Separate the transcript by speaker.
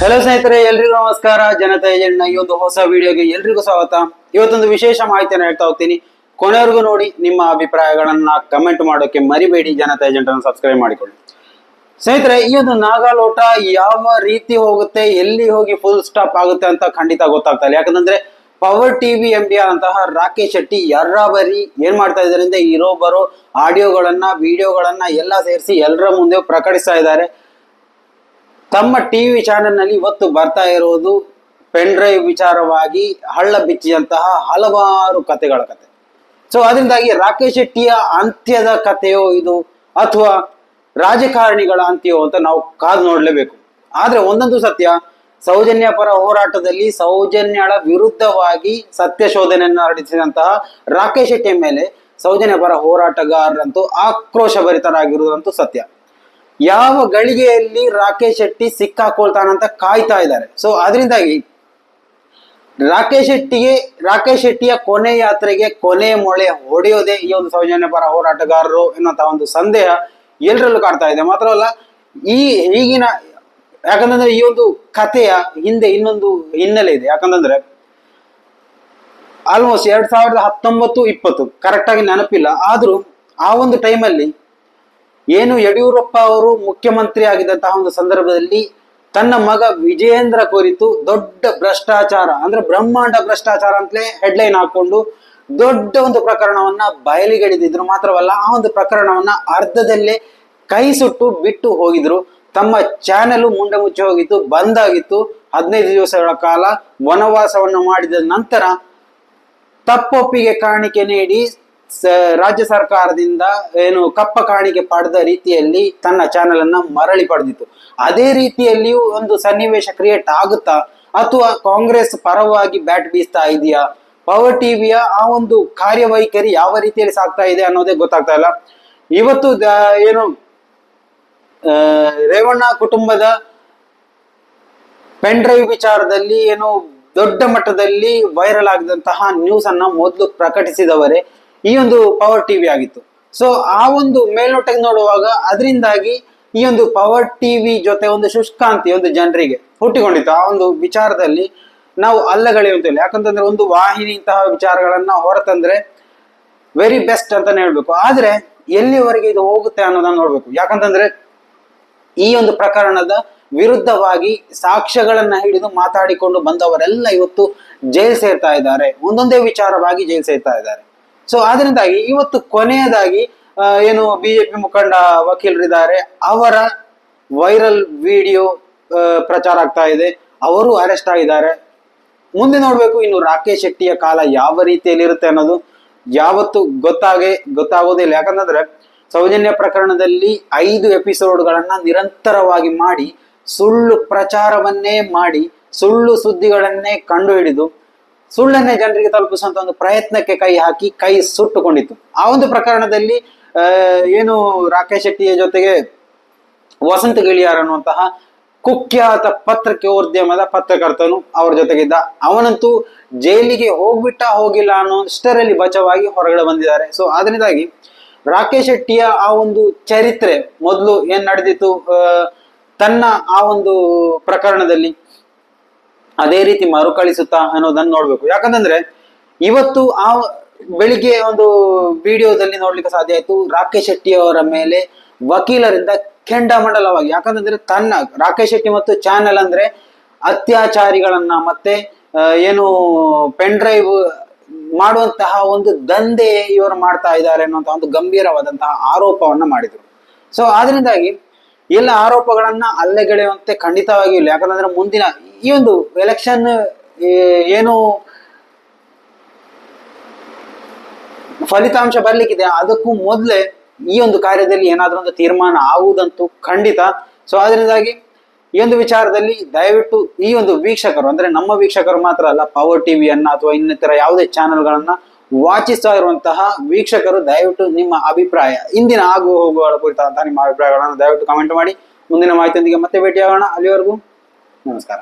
Speaker 1: Hello ಸ್ನೇಹಿತರೆ, ಎಲ್ರಿಗೂ ನಮಸ್ಕಾರ. ಜನತಾ ಏಜೆಂಟ್ನ ಈ ಒಂದು ಹೊಸ ವಿಡಿಯೋಗೆ ಎಲ್ರಿಗೂ ಸ್ವಾಗತ. ಇವತ್ತೊಂದು ವಿಶೇಷ ಮಾಹಿತಿಯನ್ನು ಹೇಳ್ತಾ ಹೋಗ್ತೀನಿ. ಕೊನೆವರೆಗೂ ನೋಡಿ ನಿಮ್ಮ ಅಭಿಪ್ರಾಯಗಳನ್ನ ಕಮೆಂಟ್ ಮಾಡೋಕೆ ಮರಿಬೇಡಿ. ಜನತಾ ಏಜೆಂಟ್ ಅನ್ನು ಸಬ್ಸ್ಕ್ರೈಬ್ ಮಾಡಿಕೊಳ್ಳಿ. ಸ್ನೇಹಿತರೆ, ಈ ಒಂದು ನಾಗಾಲೋಟ ಯಾವ ರೀತಿ ಹೋಗುತ್ತೆ, ಎಲ್ಲಿ ಹೋಗಿ ಫುಲ್ ಸ್ಟಾಪ್ ಆಗುತ್ತೆ ಅಂತ ಖಂಡಿತ ಗೊತ್ತಾಗ್ತಾ ಇಲ್ಲ. ಯಾಕಂದ್ರೆ ಪವರ್ ಟಿವಿ ಎಂ ಡಿ ಅಂತಹ ರಾಕೇಶ್ ಶೆಟ್ಟಿ ಯರ್ರಾಬರಿ ಏನ್ ಮಾಡ್ತಾ ಇದ್ದಾರೆ ಅಂದ್ರೆ ಇರೋ ಬರೋ ಆಡಿಯೋಗಳನ್ನ, ವಿಡಿಯೋಗಳನ್ನ ಎಲ್ಲ ಸೇರಿಸಿ ಎಲ್ಲರ ಮುಂದೆ ಪ್ರಕಟಿಸ್ತಾ ಇದ್ದಾರೆ. ತಮ್ಮ ಟಿವಿ ಚಾನೆಲ್ನಲ್ಲಿ ಇವತ್ತು ಬರ್ತಾ ಇರೋದು ಪೆನ್ ಡ್ರೈವ್ ವಿಚಾರವಾಗಿ ಹಳ್ಳ ಬಿಚ್ಚಿದಂತಹ ಹಲವಾರು ಕತೆಗಳ ಕತೆ. ಸೊ ಅದರಿಂದಾಗಿ ರಾಕೇಶ್ ಶೆಟ್ಟಿಯ ಅಂತ್ಯದ ಕಥೆಯೋ ಇದು ಅಥವಾ ರಾಜಕಾರಣಿಗಳ ಅಂತ್ಯವೋ ಅಂತ ನಾವು ಕಾದು ನೋಡಲೇಬೇಕು. ಆದರೆ ಒಂದೊಂದು ಸತ್ಯ, ಸೌಜನ್ಯ ಪರ ಹೋರಾಟದಲ್ಲಿ ಸೌಜನ್ಯಳ ವಿರುದ್ಧವಾಗಿ ಸತ್ಯ ಶೋಧನೆಯನ್ನು ನಡೆಸಿದಂತಹ ರಾಕೇಶ್ ಶೆಟ್ಟಿಯ ಮೇಲೆ ಸೌಜನ್ಯ ಪರ ಹೋರಾಟಗಾರರಂತೂ ಆಕ್ರೋಶ ಭರಿತರಾಗಿರುವುದಂತೂ ಸತ್ಯ. ಯಾವ ಗಳಿಗೆಯಲ್ಲಿ ರಾಕೇಶ್ ಶೆಟ್ಟಿ ಸಿಕ್ಕಾಕೊಳ್ತಾನಂತ ಕಾಯ್ತಾ ಇದ್ದಾರೆ. ಸೊ ಅದರಿಂದಾಗಿ ರಾಕೇಶ್ ಶೆಟ್ಟಿಗೆ, ರಾಕೇಶ್ ಶೆಟ್ಟಿಯ ಕೊನೆ ಯಾತ್ರೆಗೆ ಕೊನೆ ಮೊಳೆ ಹೊಡೆಯೋದೇ ಈ ಒಂದು ಸೌಜನ್ಯ ಪರ ಹೋರಾಟಗಾರರು ಎನ್ನುವಂತ ಒಂದು ಸಂದೇಹ ಎಲ್ಲರಲ್ಲೂ ಕಾಡ್ತಾ ಇದೆ. ಮಾತ್ರವಲ್ಲ, ಈ ಈಗಿನ, ಯಾಕಂತಂದ್ರೆ ಈ ಒಂದು ಕಥೆಯ ಹಿಂದೆ ಇನ್ನೊಂದು ಹಿನ್ನೆಲೆ ಇದೆ. ಯಾಕಂತಂದ್ರೆ ಆಲ್ಮೋಸ್ಟ್ ಎರಡ್ ಸಾವಿರದ ಹತ್ತೊಂಬತ್ತು ಇಪ್ಪತ್ತು ಕರೆಕ್ಟ್ ಆಗಿ ನೆನಪಿಲ್ಲ, ಆದ್ರೂ ಆ ಒಂದು ಟೈಮಲ್ಲಿ ಏನು ಯಡಿಯೂರಪ್ಪ ಅವರು ಮುಖ್ಯಮಂತ್ರಿ ಆಗಿದ್ದಂತಹ ಒಂದು ಸಂದರ್ಭದಲ್ಲಿ ತನ್ನ ಮಗ ವಿಜಯೇಂದ್ರ ಕುರಿತು ದೊಡ್ಡ ಭ್ರಷ್ಟಾಚಾರ, ಅಂದ್ರೆ ಬ್ರಹ್ಮಾಂಡ ಭ್ರಷ್ಟಾಚಾರ ಅಂತಲೇ ಹೆಡ್ಲೈನ್ ಹಾಕೊಂಡು ದೊಡ್ಡ ಒಂದು ಪ್ರಕರಣವನ್ನ ಬಯಲಿಗೆಳೆದಿದ್ರು. ಮಾತ್ರವಲ್ಲ, ಆ ಒಂದು ಪ್ರಕರಣವನ್ನ ಅರ್ಧದಲ್ಲೇ ಕೈ ಸುಟ್ಟು ಬಿಟ್ಟು ಹೋಗಿದ್ರು. ತಮ್ಮ ಚಾನೆಲ್ ಮುಂಡೆ ಮುಚ್ಚಿ ಹೋಗಿತ್ತು ಬಂದಾಗಿತ್ತು ಹದಿನೈದು ದಿವಸಗಳ ಕಾಲ ವನವಾಸವನ್ನು ಮಾಡಿದ ನಂತರ ತಪ್ಪೊಪ್ಪಿಗೆ ಕಾಣಿಕೆ ನೀಡಿ ರಾಜ್ಯ ಸರ್ಕಾರದಿಂದ ಏನು ಕಪ್ಪ ಕಾಣಿಕೆ ಪಡೆದ ರೀತಿಯಲ್ಲಿ ತನ್ನ ಚಾನೆಲ್ ಅನ್ನ ಮರಳಿ ಪಡೆದಿತ್ತು. ಅದೇ ರೀತಿಯಲ್ಲಿಯೂ ಒಂದು ಸನ್ನಿವೇಶ ಕ್ರಿಯೇಟ್ ಆಗುತ್ತಾ? ಅಥವಾ ಕಾಂಗ್ರೆಸ್ ಪರವಾಗಿ ಬ್ಯಾಟ್ ಬೀಸ್ತಾ ಇದೆಯಾ? ಪವರ್ ಟಿವಿಯ ಆ ಒಂದು ಕಾರ್ಯವೈಖರಿ ಯಾವ ರೀತಿಯಲ್ಲಿ ಸಾಗ್ತಾ ಇದೆ ಅನ್ನೋದೇ ಗೊತ್ತಾಗ್ತಾ ಇಲ್ಲ. ಇವತ್ತು ಏನು ರೇವಣ್ಣ ಕುಟುಂಬದ ಪೆನ್ ಡ್ರೈವ್ ವಿಚಾರದಲ್ಲಿ ಏನು ದೊಡ್ಡ ಮಟ್ಟದಲ್ಲಿ ವೈರಲ್ ಆಗಿದಂತಹ ನ್ಯೂಸ್ ಅನ್ನ ಮೊದಲು ಪ್ರಕಟಿಸಿದವರೇ ಈ ಒಂದು ಪವರ್ ಟಿವಿ ಆಗಿತ್ತು. ಸೊ ಆ ಒಂದು ಮೇಲ್ನೋಟಕ್ಕೆ ನೋಡುವಾಗ ಅದರಿಂದಾಗಿ ಈ ಒಂದು ಪವರ್ ಟಿವಿ ಜೊತೆ ಒಂದು ಶುಷ್ಕಾಂತಿ ಒಂದು ಜನರಿಗೆ ಹುಟ್ಟಿಕೊಂಡಿತ್ತು. ಆ ಒಂದು ವಿಚಾರದಲ್ಲಿ ನಾವು ಅಲ್ಲಗಳೆಯುವಂತಿಲ್ಲ ಯಾಕಂತಂದ್ರೆ ಒಂದು ವಾಹಿನಿ ಇಂತಹ ವಿಚಾರಗಳನ್ನ ಹೊರತಂದ್ರೆ ವೆರಿ ಬೆಸ್ಟ್ ಅಂತಾನೆ ಹೇಳ್ಬೇಕು. ಆದ್ರೆ ಎಲ್ಲಿವರೆಗೆ ಇದು ಹೋಗುತ್ತೆ ಅನ್ನೋದನ್ನ ನೋಡ್ಬೇಕು. ಯಾಕಂತಂದ್ರೆ ಈ ಒಂದು ಪ್ರಕರಣದ ವಿರುದ್ಧವಾಗಿ ಸಾಕ್ಷ್ಯಗಳನ್ನ ಹಿಡಿದು ಮಾತಾಡಿಕೊಂಡು ಬಂದವರೆಲ್ಲ ಇವತ್ತು ಜೈಲ್ ಸೇರ್ತಾ ಇದ್ದಾರೆ. ಒಂದೊಂದೇ ವಿಚಾರವಾಗಿ ಜೈಲ್ ಸೇರ್ತಾ ಇದ್ದಾರೆ. ಸೊ ಆದ್ರಿಂದಾಗಿ ಇವತ್ತು ಕೊನೆಯದಾಗಿ ಏನು ಬಿಜೆಪಿ ಮುಖಂಡ ವಕೀಲರಿದ್ದಾರೆ, ಅವರ ವೈರಲ್ ವಿಡಿಯೋ ಪ್ರಚಾರ ಆಗ್ತಾ ಇದೆ. ಅವರು ಅರೆಸ್ಟ್ ಆಗಿದ್ದಾರೆ. ಮುಂದೆ ನೋಡಬೇಕು, ಇನ್ನು ರಾಕೇಶ್ ಶೆಟ್ಟಿಯ ಕಾಲ ಯಾವ ರೀತಿಯಲ್ಲಿ ಇರುತ್ತೆ ಅನ್ನೋದು. ಯಾವತ್ತು ಗೊತ್ತಾಗೆ ಗೊತ್ತಾಗೋದಿಲ್ಲ ಯಾಕಂತಂದ್ರೆ, ಸೌಜನ್ಯ ಪ್ರಕರಣದಲ್ಲಿ ಐದು ಎಪಿಸೋಡ್ಗಳನ್ನ ನಿರಂತರವಾಗಿ ಮಾಡಿ, ಸುಳ್ಳು ಪ್ರಚಾರವನ್ನೇ ಮಾಡಿ, ಸುಳ್ಳು ಸುದ್ದಿಗಳನ್ನೇ ಕಂಡುಹಿಡಿದು ಸುಳ್ಳನ್ನೇ ಜನರಿಗೆ ತಲುಪಿಸುವಂತ ಒಂದು ಪ್ರಯತ್ನಕ್ಕೆ ಕೈ ಹಾಕಿ ಕೈ ಸುಟ್ಟುಕೊಂಡಿತ್ತು. ಆ ಒಂದು ಪ್ರಕರಣದಲ್ಲಿ ಏನು ರಾಕೇಶ್ ಶೆಟ್ಟಿಯ ಜೊತೆಗೆ ವಸಂತ ಗಿಳಿಯಾರ್ ಅನ್ನುವಂತಹ ಕುಖ್ಯಾತ ಪತ್ರಿಕೋದ್ಯಮದ ಪತ್ರಕರ್ತನು ಅವರ ಜೊತೆಗಿದ್ದ. ಅವನಂತೂ ಜೈಲಿಗೆ ಹೋಗ್ಬಿಟ್ಟ ಹೋಗಿಲ್ಲ ಅನ್ನೋ ಇಷ್ಟರಲ್ಲಿ ಬಚಾವಾಗಿ ಹೊರಗಡೆ ಬಂದಿದ್ದಾರೆ. ಸೊ ಅದರಿಂದಾಗಿ ರಾಕೇಶ್ ಶೆಟ್ಟಿಯ ಆ ಒಂದು ಚರಿತ್ರೆ ಮೊದಲು ಏನ್ ನಡೆದಿತ್ತು? ತನ್ನ ಆ ಒಂದು ಪ್ರಕರಣದಲ್ಲಿ ಅದೇ ರೀತಿ ಮರುಕಳಿಸುತ್ತಾ ಅನ್ನೋದನ್ನ ನೋಡ್ಬೇಕು. ಯಾಕಂತಂದ್ರೆ ಇವತ್ತು ಆ ಬೆಳಿಗ್ಗೆ ಒಂದು ವಿಡಿಯೋದಲ್ಲಿ ನೋಡ್ಲಿಕ್ಕೆ ಸಾಧ್ಯ ಆಯ್ತು. ರಾಕೇಶ್ ಶೆಟ್ಟಿ ಅವರ ಮೇಲೆ ವಕೀಲರಿಂದ ಕೆಂಡಾಮಂಡಲವಾಗಿ. ಯಾಕಂತಂದ್ರೆ ತನ್ನ ರಾಕೇಶ್ ಶೆಟ್ಟಿ ಮತ್ತು ಚಾನೆಲ್ ಅಂದ್ರೆ ಅತ್ಯಾಚಾರಿಗಳನ್ನ ಮತ್ತೆ ಏನು ಪೆನ್ ಡ್ರೈವ್ ಮಾಡುವಂತಹ ಒಂದು ದಂಧೆ ಇವರು ಮಾಡ್ತಾ ಇದ್ದಾರೆ ಅನ್ನುವಂತಹ ಒಂದು ಗಂಭೀರವಾದಂತಹ ಆರೋಪವನ್ನ ಮಾಡಿದ್ರು. ಸೊ ಆದ್ರಿಂದಾಗಿ ಎಲ್ಲ ಆರೋಪಗಳನ್ನ ಅಲ್ಲೆಗೆಳೆಯುವಂತೆ ಖಂಡಿತವಾಗಿಯೂ ಇಲ್ಲ. ಯಾಕಂತಂದ್ರೆ ಮುಂದಿನ ಈ ಒಂದು ಎಲೆಕ್ಷನ್ ಏನು ಫಲಿತಾಂಶ ಬರ್ಲಿಕ್ಕಿದೆ, ಅದಕ್ಕೂ ಮೊದಲೇ ಈ ಒಂದು ಕಾರ್ಯದಲ್ಲಿ ಏನಾದ್ರೂ ಒಂದು ತೀರ್ಮಾನ ಆಗುವುದಂತೂ ಖಂಡಿತ. ಸೊ ಅದರಿಂದಾಗಿ ಈ ಒಂದು ವಿಚಾರದಲ್ಲಿ ದಯವಿಟ್ಟು ಈ ಒಂದು ವೀಕ್ಷಕರು, ಅಂದ್ರೆ ನಮ್ಮ ವೀಕ್ಷಕರು ಮಾತ್ರ ಅಲ್ಲ ಪವರ್ ಟಿವಿಯನ್ನ ಅಥವಾ ಇನ್ನಿತರ ಯಾವುದೇ ಚಾನೆಲ್ಗಳನ್ನ ವಾಚಿಸ್ತಾ ಇರುವಂತಹ ವೀಕ್ಷಕರು, ದಯವಿಟ್ಟು ನಿಮ್ಮ ಅಭಿಪ್ರಾಯ, ಇಂದಿನ ಆಗು ಹೋಗುಗಳ ಕುರಿತಾದಂತಹ ನಿಮ್ಮ ಅಭಿಪ್ರಾಯಗಳನ್ನು ದಯವಿಟ್ಟು ಕಮೆಂಟ್ ಮಾಡಿ. ಮುಂದಿನ ಮಾಹಿತಿಯೊಂದಿಗೆ ಮತ್ತೆ ಭೇಟಿಯಾಗೋಣ. ಅಲ್ಲಿವರೆಗೂ ನಮಸ್ಕಾರ.